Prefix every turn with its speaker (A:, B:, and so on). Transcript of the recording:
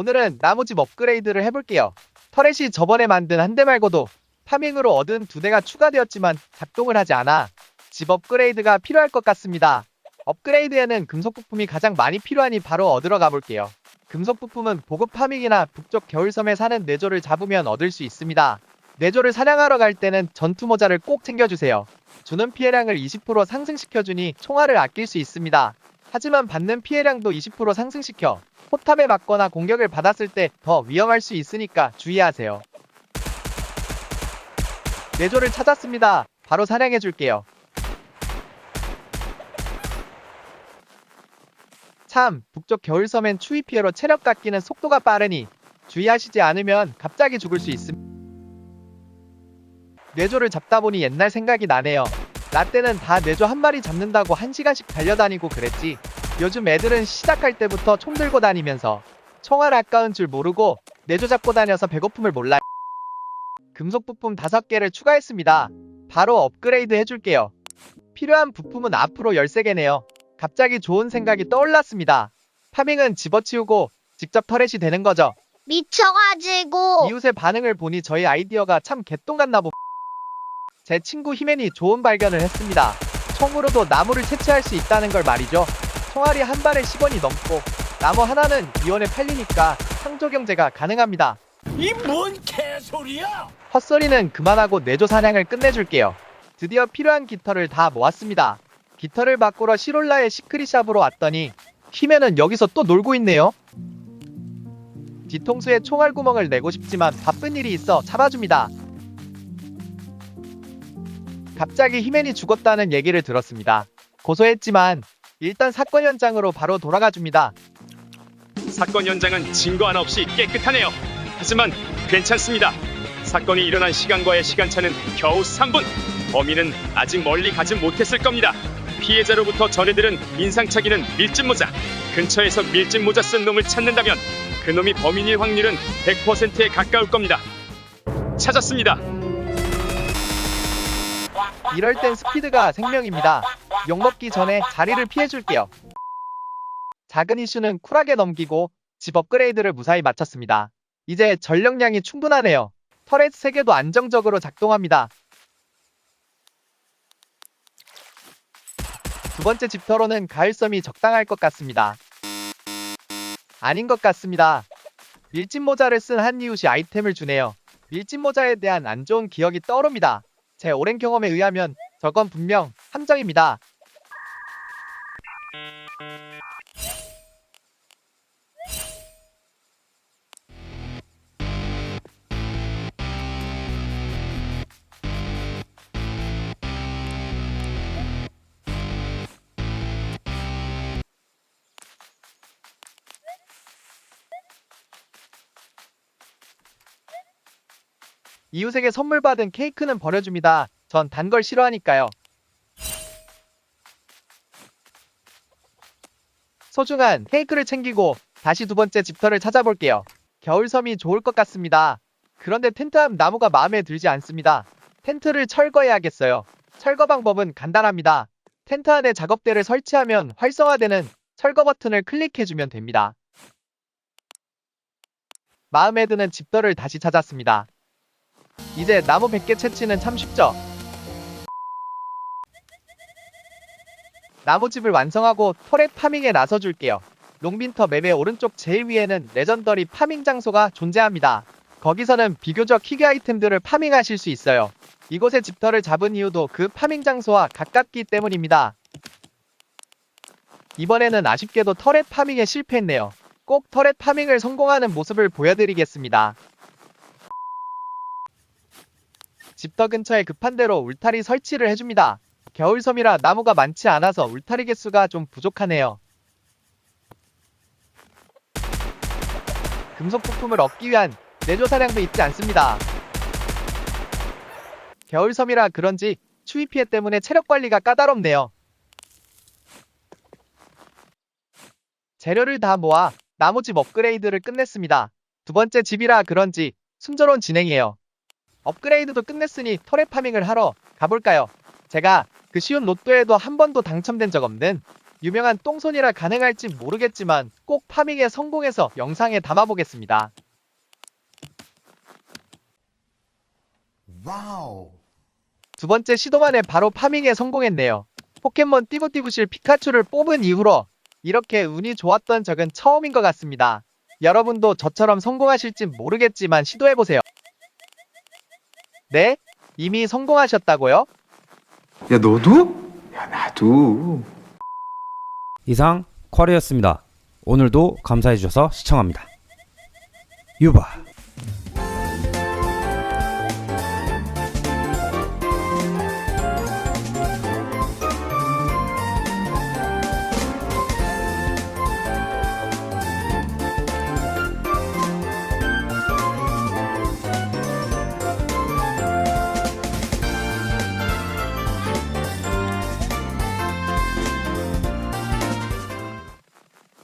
A: 오늘은 나무집 업그레이드를 해볼게요. 터렛이 저번에 만든 한 대 말고도 파밍으로 얻은 두 대가 추가되었지만 작동을 하지 않아 집 업그레이드가 필요할 것 같습니다. 업그레이드에는 금속 부품이 가장 많이 필요하니 바로 얻으러 가볼게요. 금속 부품은 보급 파밍이나 북쪽 겨울섬에 사는 뇌조를 잡으면 얻을 수 있습니다. 뇌조를 사냥하러 갈 때는 전투 모자를 꼭 챙겨주세요. 주는 피해량을 20% 상승시켜주니 총알을 아낄 수 있습니다. 하지만 받는 피해량도 20% 상승시켜 포탑에 맞거나 공격을 받았을 때 더 위험할 수 있으니까 주의하세요. 뇌조를 찾았습니다. 바로 사냥해줄게요. 참, 북쪽 겨울섬엔 추위 피해로 체력 깎이는 속도가 빠르니 주의하시지 않으면 갑자기 죽을 수 있음. 뇌조를 잡다 보니 옛날 생각이 나네요. 나 때는 다 뇌조 한 마리 잡는다고 한 시간씩 달려다니고 그랬지. 요즘 애들은 시작할 때부터 총 들고 다니면서 총알 아까운 줄 모르고 뇌조 잡고 다녀서 배고픔을 몰라. 금속 부품 5개를 추가했습니다. 바로 업그레이드 해줄게요. 필요한 부품은 앞으로 13개네요. 갑자기 좋은 생각이 떠올랐습니다. 파밍은 집어치우고 직접 터렛이 되는 거죠.
B: 미쳐가지고
A: 이웃의 반응을 보니 저희 아이디어가 참 개똥 같나 보. 제 친구 히맨이 좋은 발견을 했습니다. 총으로도 나무를 채취할 수 있다는 걸 말이죠. 총알이 한 발에 10원이 넘고 나무 하나는 2원에 팔리니까 상조 경제가 가능합니다.
C: 이 뭔 개소리야!
A: 헛소리는 그만하고 내조 사냥을 끝내줄게요. 드디어 필요한 깃털을 다 모았습니다. 깃털을 바꾸러 시롤라의 시크릿샵으로 왔더니 히맨은 여기서 또 놀고 있네요. 뒤통수에 총알 구멍을 내고 싶지만 바쁜 일이 있어 잡아줍니다. 갑자기 히맨이 죽었다는 얘기를 들었습니다. 고소했지만 일단 사건 현장으로 바로 돌아가 줍니다.
D: 사건 현장은 증거 하나 없이 깨끗하네요. 하지만 괜찮습니다. 사건이 일어난 시간과의 시간차는 겨우 3분. 범인은 아직 멀리 가지 못했을 겁니다. 피해자로부터 전해들은 인상착의는 밀짚 모자. 근처에서 밀짚 모자 쓴 놈을 찾는다면 그 놈이 범인일 확률은 100%에 가까울 겁니다. 찾았습니다.
A: 이럴 땐 스피드가 생명입니다. 욕먹기 전에 자리를 피해줄게요. 작은 이슈는 쿨하게 넘기고 집 업그레이드를 무사히 마쳤습니다. 이제 전력량이 충분하네요. 터렛 3개도 안정적으로 작동합니다. 두 번째 집터로는 가을섬이 적당할 것 같습니다. 아닌 것 같습니다. 밀짚 모자를 쓴 한 이웃이 아이템을 주네요. 밀짚 모자에 대한 안 좋은 기억이 떠오릅니다. 제 오랜 경험에 의하면 저건 분명 함정입니다. 이웃에게 선물 받은 케이크는 버려줍니다. 전 단 걸 싫어하니까요. 소중한 케이크를 챙기고 다시 두 번째 집터를 찾아볼게요. 겨울섬이 좋을 것 같습니다. 그런데 텐트 앞 나무가 마음에 들지 않습니다. 텐트를 철거해야겠어요. 철거 방법은 간단합니다. 텐트 안에 작업대를 설치하면 활성화되는 철거 버튼을 클릭해주면 됩니다. 마음에 드는 집터를 다시 찾았습니다. 이제 나무 100개 채취는 참 쉽죠? 나무집을 완성하고 터렛 파밍에 나서줄게요. 롱빈터 맵의 오른쪽 제일 위에는 레전더리 파밍 장소가 존재합니다. 거기서는 비교적 희귀 아이템들을 파밍하실 수 있어요. 이곳에 집터를 잡은 이유도 그 파밍 장소와 가깝기 때문입니다. 이번에는 아쉽게도 터렛 파밍에 실패했네요. 꼭 터렛 파밍을 성공하는 모습을 보여드리겠습니다. 집터 근처에 급한 대로 울타리 설치를 해줍니다. 겨울섬이라 나무가 많지 않아서 울타리 개수가 좀 부족하네요. 금속 부품을 얻기 위한 내조 사냥도 있지 않습니다. 겨울섬이라 그런지 추위 피해 때문에 체력 관리가 까다롭네요. 재료를 다 모아 나무집 업그레이드를 끝냈습니다. 두 번째 집이라 그런지 순조로운 진행이에요. 업그레이드도 끝냈으니 터렛 파밍을 하러 가볼까요? 제가 그 쉬운 로또에도 한 번도 당첨된 적 없는 유명한 똥손이라 가능할지 모르겠지만 꼭 파밍에 성공해서 영상에 담아보겠습니다.
C: 와우.
A: 두 번째 시도만에 바로 파밍에 성공했네요. 포켓몬 띠부띠부실 피카츄를 뽑은 이후로 이렇게 운이 좋았던 적은 처음인 것 같습니다. 여러분도 저처럼 성공하실진 모르겠지만 시도해보세요. 네? 이미 성공하셨다고요?
E: 야 너도? 야 나도
F: 이상 쿼리였습니다. 오늘도 감사해주셔서 시청합니다. 유바